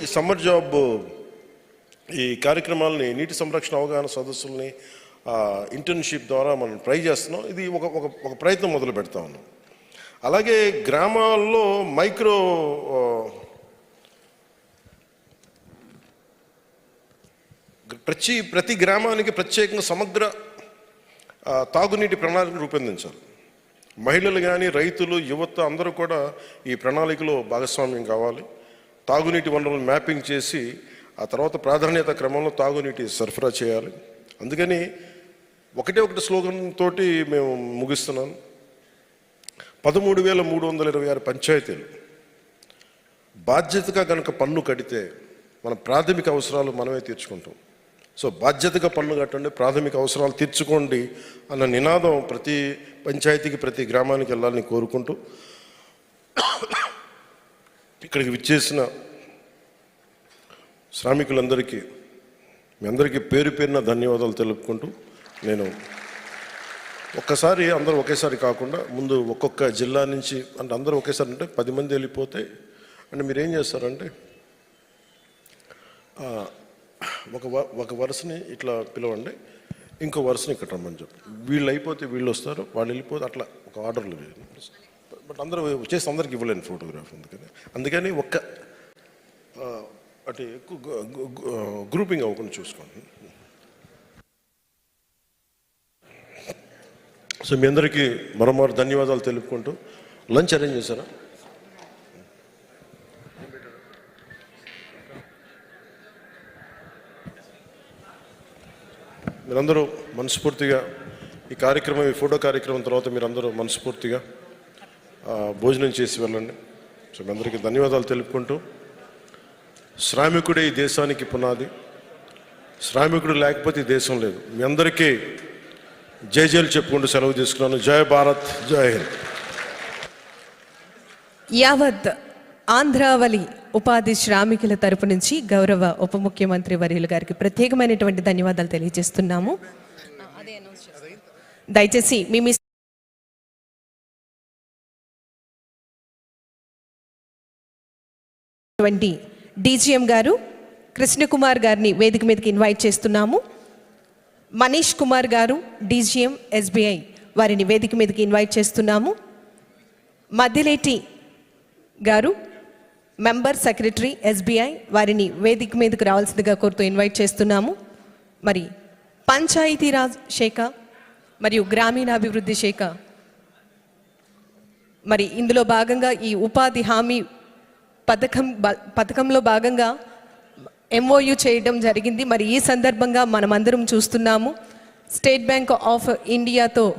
ఈ summer job ఈ కార్యక్రమాలని నీటి సంరక్షణ అవగాహన సదస్సుల్ని ఇంటర్న్షిప్ ద్వారా మనం ట్రై చేస్తున్నాం. ఇది ఒక ఒక ఒక ప్రయత్నం మొదలు పెడతా ఉన్నాం. అలాగే గ్రామాల్లో మైక్రో ప్రతి ప్రతి గ్రామానికి ప్రత్యేకంగా సమగ్ర తాగునీటి ప్రణాళిక రూపొందించాలి. మహిళలు కానీ రైతులు యువత అందరూ కూడా ఈ ప్రణాళికలో భాగస్వామ్యం కావాలి. తాగునీటి వనరులను మ్యాపింగ్ చేసి ఆ తర్వాత ప్రాధాన్యత క్రమంలో తాగునీటి సరఫరా చేయాలి. అందుకని ఒకటే ఒకటి స్లోగన్ తోటి మేము ముగిస్తున్నాను పదమూడు వేల మూడు వందల ఇరవై ఆరు పంచాయతీలు. బాధ్యతగా కనుక పన్ను కడితే మన ప్రాథమిక అవసరాలు మనమే తీర్చుకుంటాం. సో బాధ్యతగా పన్ను కట్టండి ప్రాథమిక అవసరాలు తీర్చుకోండి అన్న నినాదం ప్రతి పంచాయతీకి ప్రతి గ్రామానికి వెళ్ళాలని కోరుకుంటూ ఇక్కడికి విచ్చేసిన శ్రామికులందరికీ మీ అందరికీ పేరు పేరున ధన్యవాదాలు తెలుపుకుంటూ నేను ఒక్కసారి అందరూ ఒకేసారి కాకుండా ముందు ఒక్కొక్క జిల్లా నుంచి అంటే అందరూ ఒకేసారి అంటే పది మంది వెళ్ళిపోతే అంటే మీరు ఏం చేస్తారంటే ఒక ఒక వరుసని ఇట్లా పిలవండి ఇంకో వరుసని ఇక్కడ రమ్మని చెప్పి. వీళ్ళు అయిపోతే వీళ్ళు వస్తారు వాళ్ళు వెళ్ళిపోతే అట్లా ఒక ఆర్డర్లు బట్ అందరూ చేసి అందరికి ఇవ్వలేను ఫోటోగ్రాఫ్ అందుకని. అందుకని ఒక్క అంటే ఎక్కువ గ్రూపింగ్ అవ్వకుండా చూసుకోండి. సో మీ అందరికీ మరోమారు ధన్యవాదాలు తెలుపుకుంటూ లంచ్ అరేంజ్ చేశారా? మీరందరూ మనస్ఫూర్తిగా ఈ కార్యక్రమం ఈ ఫోటో కార్యక్రమం తర్వాత మీరందరూ మనస్ఫూర్తిగా భోజనం చేసి వెళ్ళండి. సో మీ అందరికీ ధన్యవాదాలు తెలుపుకుంటూ. శ్రామికుడే ఈ దేశానికి పునాది. శ్రామికుడు లేకపోతే ఈ దేశం లేదు. మీ అందరికీ జై జైలు చెప్పుకుంటూ సెలవు తీసుకున్నాను. జై భారత్ జై హింద్. యావత్ ఆంధ్రావళి ఉపాధి శ్రామికుల తరపు నుంచి గౌరవ ఉప ముఖ్యమంత్రి వర్యులు గారికి ప్రత్యేకమైనటువంటి ధన్యవాదాలు తెలియజేస్తున్నాము. దయచేసి మీ ట్వంటీ. డీజీఎం గారు కృష్ణకుమార్ గారిని వేదిక మీదకి ఇన్వైట్ చేస్తున్నాము. మనీష్ కుమార్ గారు డీజీఎం ఎస్బీఐ వారిని వేదిక మీదకి ఇన్వైట్ చేస్తున్నాము. మధ్యలేటి గారు మెంబర్ సెక్రటరీ ఎస్బీఐ వారిని వేదిక మీదకు రావాల్సిందిగా కోరుతూ ఇన్వైట్ చేస్తున్నాము. మరి పంచాయతీరాజ్ శాఖ మరియు గ్రామీణాభివృద్ధి శాఖ. మరి ఇందులో భాగంగా ఈ ఉపాధి హామీ పథకం బ- పథకంలో భాగంగా ఎంఓయు చేయడం జరిగింది. మరి ఈ సందర్భంగా మనమందరం చూస్తున్నాము. స్టేట్ బ్యాంక్ ఆఫ్ ఇండియాతో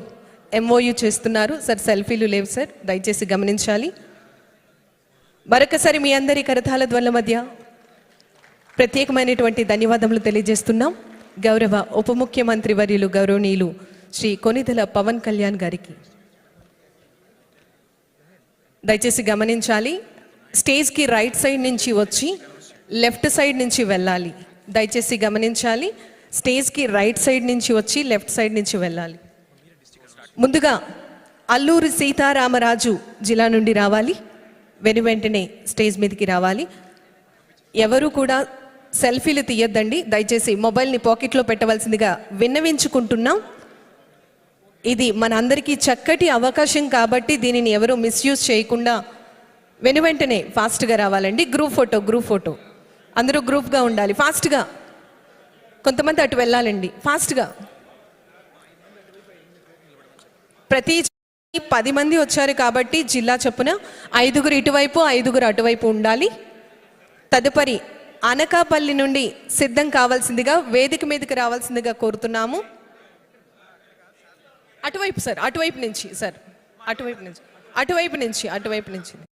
ఎంఓయు చేస్తున్నారు. సార్ సెల్ఫీలు లేవు సార్. దయచేసి గమనించాలి. మరొకసారి మీ అందరి కరతాల ధ్వల మధ్య ప్రత్యేకమైనటువంటి ధన్యవాదములు తెలియజేస్తున్నాం. గౌరవ ఉప ముఖ్యమంత్రి వర్యులు గౌరవనీయులు శ్రీ కొనిదల పవన్ కళ్యాణ్ గారికి. దయచేసి గమనించాలి. స్టేజ్కి రైట్ సైడ్ నుంచి వచ్చి లెఫ్ట్ సైడ్ నుంచి వెళ్ళాలి. దయచేసి గమనించాలి. స్టేజ్కి రైట్ సైడ్ నుంచి వచ్చి లెఫ్ట్ సైడ్ నుంచి వెళ్ళాలి. ముందుగా అల్లూరి సీతారామరాజు జిల్లా నుండి రావాలి. వెను వెంటనే స్టేజ్ మీదకి రావాలి. ఎవరు కూడా సెల్ఫీలు తీయొద్దండి. దయచేసి మొబైల్ని పాకెట్లో పెట్టవలసిందిగా విన్నవించుకుంటున్నాం. ఇది మనందరికీ చక్కటి అవకాశం కాబట్టి దీనిని ఎవరు మిస్యూజ్ చేయకుండా వెను వెంటనే ఫాస్ట్గా రావాలండి. Group photo group photo. అందరూ గ్రూప్గా ఉండాలి. ఫాస్ట్గా. కొంతమంది అటు వెళ్ళాలండి. ఫాస్ట్గా. ప్రతి పది మంది వచ్చారు కాబట్టి జిల్లా చొప్పున ఐదుగురు ఇటువైపు ఐదుగురు అటువైపు ఉండాలి. తదుపరి అనకాపల్లి నుండి సిద్ధం కావాల్సిందిగా వేదిక మీదకి రావాల్సిందిగా కోరుతున్నాము. అటువైపు సార్ అటువైపు నుంచి సార్. అటువైపు నుంచి. అటువైపు నుంచి అటువైపు నుంచి.